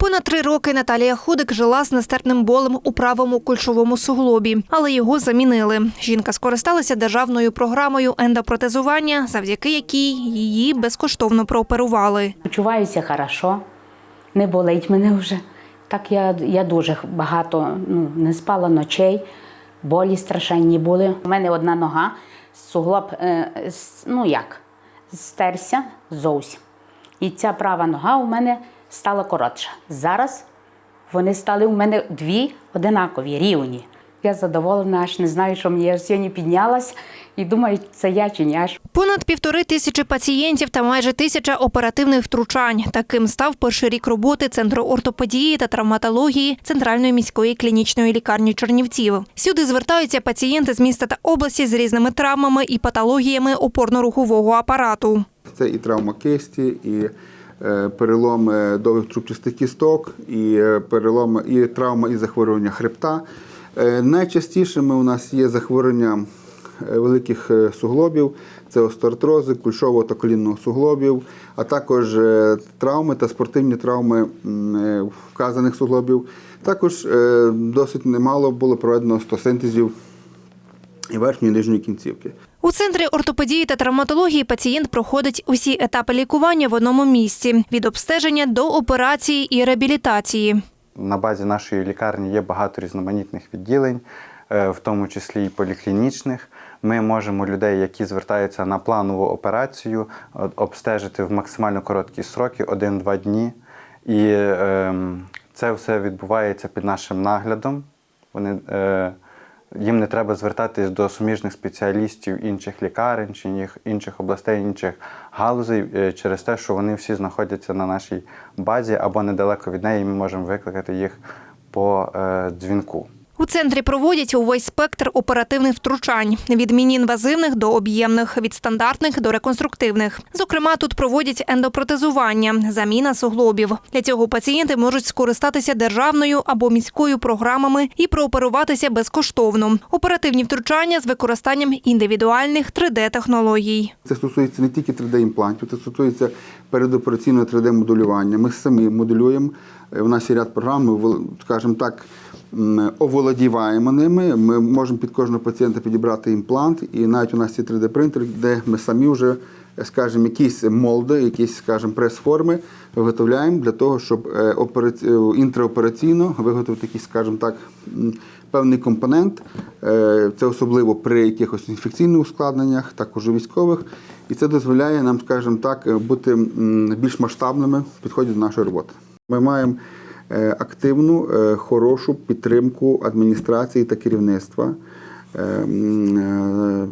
Понад три роки Наталія Худик жила з нестерпним болем у правому кульшовому суглобі, але його замінили. Жінка скористалася державною програмою ендопротезування, завдяки якій її безкоштовно прооперували. Почуваюся хорошо, не болить мене вже. Так я, я дуже багато ну, не спала ночей, болі страшенні були. У мене одна нога, суглоб, е, ну як, стерся зовсім. І ця права нога у мене стала коротша. Зараз вони стали у мене дві одинакові, рівні. Я задоволена, аж не знаю, що мені я сьогодні піднялась і думаю, це я чи ні. Аж Понад півтори тисячі пацієнтів та майже тисяча оперативних втручань. Таким став перший рік роботи Центру ортопедії та травматології Центральної міської клінічної лікарні Чернівців. Сюди звертаються пацієнти з міста та області з різними травмами і патологіями опорно-рухового апарату. Це і травма кисті, і перелом е, довгих трубчастих кісток, і е, перелом, і травма і захворювання хребта. Е, Найчастішими у нас є захворювання е, великих е, суглобів, це остеоартрози, кульшового та колінного суглобів, а також е, травми та спортивні травми е, вказаних суглобів. Також е, досить немало було проведено стосинтезів і верхньої і нижньої кінцівки. У центрі ортопедії та травматології пацієнт проходить усі етапи лікування в одному місці від обстеження до операції і реабілітації. На базі нашої лікарні є багато різноманітних відділень, е, в тому числі і поліклінічних. Ми можемо людей, які звертаються на планову операцію, обстежити в максимально короткі сроки 1-2 дні. І ем, це все відбувається під нашим наглядом. Вони, е, їм не треба звертатись до суміжних спеціалістів інших лікарень, чи інших- областей, інших галузей е, через те, що вони всі знаходяться на нашій базі або недалеко від неї, і ми можемо викликати їх по е, дзвінку. У центрі проводять увесь спектр оперативних втручань від міні-інвазивних до об'ємних, від стандартних до реконструктивних. Зокрема, тут проводять ендопротезування, заміна суглобів. Для цього пацієнти можуть скористатися державною або міською програмами і прооперуватися безкоштовно. Оперативні втручання з використанням індивідуальних 3D-технологій. Це стосується не тільки 3D-імплантів, це стосується передопераційного 3D-моделювання. Ми самі моделюємо. Е, У нас є ряд програм, ми, скажімо так, оволодіваємо ними. Ми можемо під кожного пацієнта підібрати імплант, і навіть у нас є 3D-принтер, де ми самі вже, скажімо, якісь молди, якісь, скажімо, прес-форми виготовляємо для того, щоб е, е, інтраопераційно виготовити якийсь, скажімо так, певний компонент. Е, Це особливо при якихось інфекційних ускладненнях, також у військових. І це дозволяє нам, скажімо так, бути більш масштабними в підході до нашої роботи. Ми маємо активну, е, хорошу підтримку адміністрації та керівництва, е, е,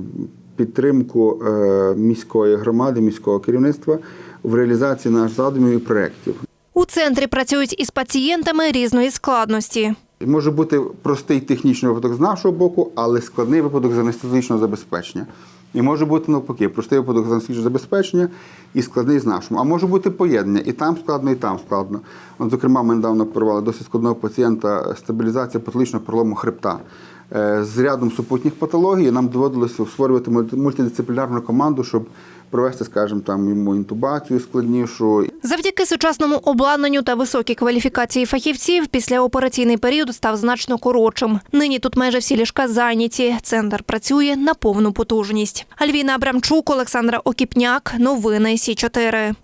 підтримку е, міської громади, міського керівництва в реалізації наших задумів і проєктів. У центрі працюють із пацієнтами різної складності. Може бути простий технічний випадок з нашого боку, але складний випадок з анестезичного забезпечення. І може бути навпаки, простий випадок з забезпечення і складний з нашому. А може бути поєднання, і там складно, і там складно. От, зокрема, ми недавно порвали досить складного пацієнта стабілізація патологічного пролому хребта. Е, З рядом супутніх патологій нам доводилося створювати мульти- мультидисциплінарну команду, щоб провести, скажімо, там йому інтубацію складнішу, Завдяки сучасному обладнанню та високій кваліфікації фахівців післяопераційний період став значно коротшим. Нині тут майже всі ліжка зайняті. Центр працює на повну потужність. Альвіна Абрамчук, Олександра Окіпняк. Новини Сі 4